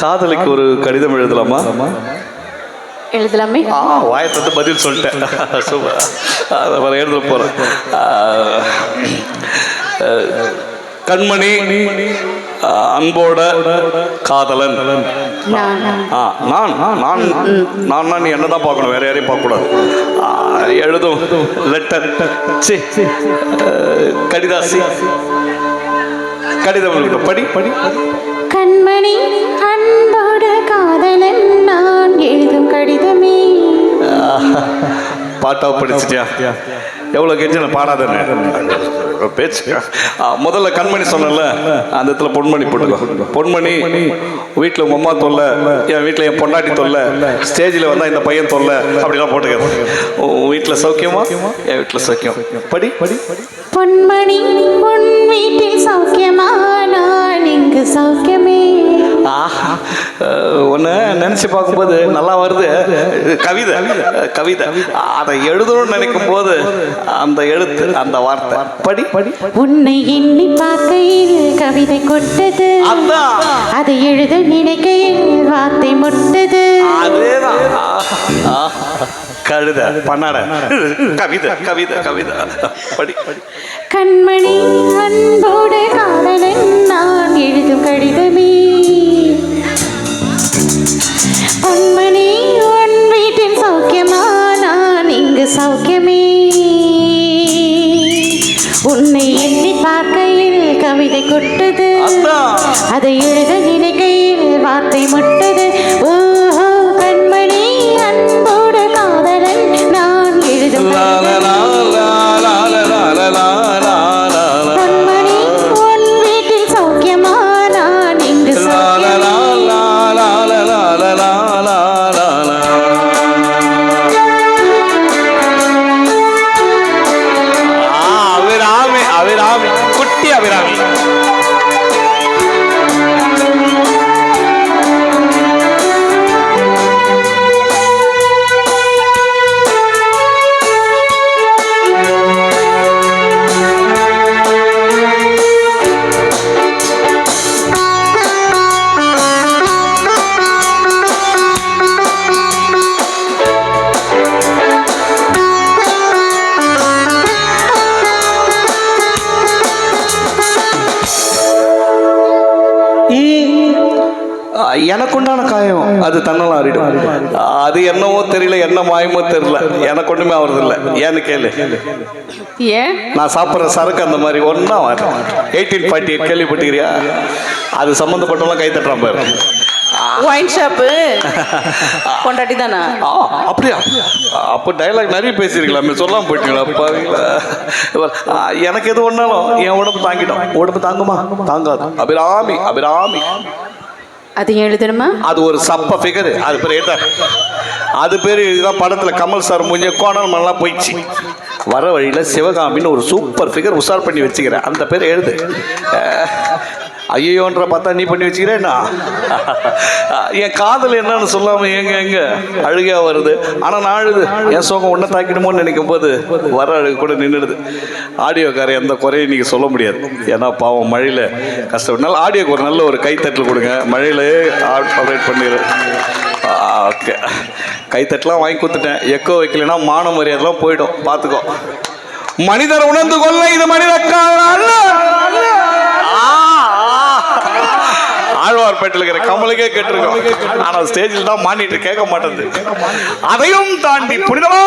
காதலிக்கு ஒரு கடிதம் எழுதலாமா? எழுதலாமே? ஆ வாயத்தந்து பதில் சொல்லிட்டேன். சூப்பர். அதை வர எழுத போகிறேன் கண்மணி அன்போட காதலன். நான் நான். ஆ நான் நான் நான் நான் நீ என்ன தான் பார்க்கணும்? வேற யாரையும் பார்க்கக்கூடாது. எழுதும் லெட்டர் சி கடிதாசி. கடிதம். படி படி. கண்மணி அன்போடு காதலன் நான் எழுதும் கடிதமே. பாட்டா படிச்சிட்டியா? எவ்வளோ கெஞ்சு நான் பாடாதேன்னு. பேச்சு. முதல்ல கண்மணி சொன்னேன்ல அந்த இடத்துல பொன்மணி போட்டுக்கோ. பொன்மணி வீட்டில் உங்கள் அம்மா தொல்லை என் வீட்டில் என் பொண்டாட்டி தொல்லை ஸ்டேஜில் வந்தால் இந்த பையன் தொல்லை அப்படிலாம் போட்டுக்க. உன் வீட்டில் சௌக்கியமா? என் வீட்டில் சௌக்கியம். படி படி. பொன்மணி உன் வீட்டில் சௌக்கியமா? இங்கு சௌக்கியமே. ஆஹா ஒன்று நினச்சி பார்க்கும்போது நல்லா வருது. கவிதை கவிதை. அதை எழுதணும்னு நினைக்கும் போது அந்த எழுத்து அந்த வார்த்தை. படி. படி உன்னை எண்ணி பார்க்கையில் கவிதை கொட்டது. அதை எழுத நினைக்கையில் வார்த்தை முட்டது. அதேதான். கழுத பண்ணாட. கவிதை கவிதை கவிதை. படி. கண்மணி அன்போடு காதலன் உன்னை எண்ணி பார்க்கையில் கவிதை கொட்டது. அதை எழுத நினைக்கையில் வார்த்தை முட்டது. Cintia Verán. எனக்கு உண்டான காயம் அது தன்னலாம் அறிடும் அது என்னவோ தெரியல என்ன மாயமோ தெரியல. எனக்கு ஒண்ணுமே ஆகுறது இல்லை ஏன்னு கேளு. ஏன்? நான் சாப்பிட்ற சரக்கு அந்த மாதிரி ஒன்றா வரும் எயிட்டீன் ஃபார்ட்டி எயிட் கேள்விப்பட்டுக்கிறியா அது சம்மந்தப்பட்டவங்களாம் கை தட்டுறான் பாரு. ஒயின் ஷாப்பு கொண்டாட்டி தானா அப்படியா? அப்போ டைலாக் நிறைய பேசியிருக்கலாமே சொல்லாம போயிட்டீங்களா பாருங்களா எனக்கு எது ஒன்றாலும் என் உடம்பு தாங்கிடும். உடம்பு தாங்குமா? தாங்காது. அபிராமி அபிராமி. அது எழுதணுமா? அது ஒரு சப்ப ஃபிகர் அது பேர் ஏதா அது பேர் இதுதான் படத்தில் கமல் சார் முடிஞ்ச கோணல் மண்ணெலாம் போயிடுச்சு. வர வழியில் சிவகாமின்னு ஒரு சூப்பர் ஃபிகர் உஷார் பண்ணி வச்சுக்கிறேன். அந்த பேர் எழுது. ஐயோன்ற பார்த்தா நீ பண்ணி வச்சுக்கிறேன்னா என் காதல் என்னன்னு சொல்லாமல் எங்க எங்க அழுகையாக வருது. ஆனால் நான் அழுது. என் சோகம் ஒன்றை தாக்கிடுமோன்னு நினைக்கும் போது வர அழுகு கூட நின்றுடுது. ஆடியோக்காரை எந்த குறையும் இன்னைக்கு சொல்ல முடியாது. ஏன்னா பாவம் மழையில் கஷ்டப்பட்டால் ஆடியோக்கு ஒரு நல்ல ஒரு கைத்தட்டல் கொடுங்க. மழையிலே ஆப்ரேட் பண்ணிடு ஓகே. கைத்தட்டலாம் வாங்கி கொடுத்துட்டேன். எக்கோ வைக்கலைன்னா மான மரியாதைலாம் போயிடும். பார்த்துக்கோ. மனிதர் உணர்ந்து கொள்ள இது மனித காலம் ஆழ்வார்பேட்டில் இருக்கிற கமலுக்கே கேட்டிருக்கோம். ஆனால் ஸ்டேஜில் தான் மாட்டிட்டு கேட்க மாட்டேங்குது அதையும் தாண்டி புனிதமா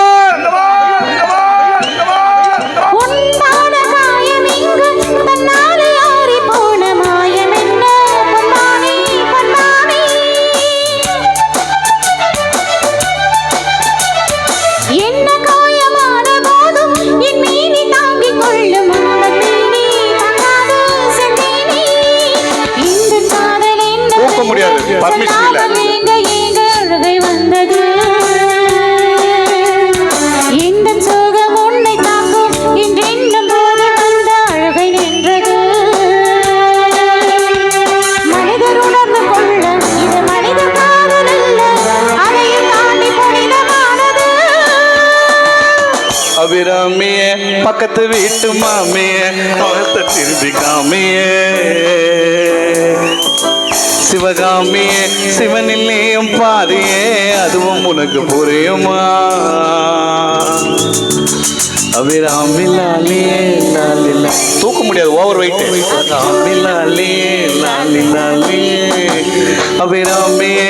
அபிராமிய பக்கத்து வீட்டு மாமிய அவத்த திரும்பி காமிய. சிவகாமியே சிவனில்லையும் பாதியே அதுவும் உனக்கு புரியுமா? அபிராமி லாலியே லாலிலா. தூக்க முடியாது ஓவர் வெயிட் அபிராமி லாலியே லாலி லாலியே அபிராமியே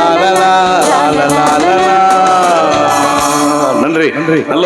நன்றி நல்ல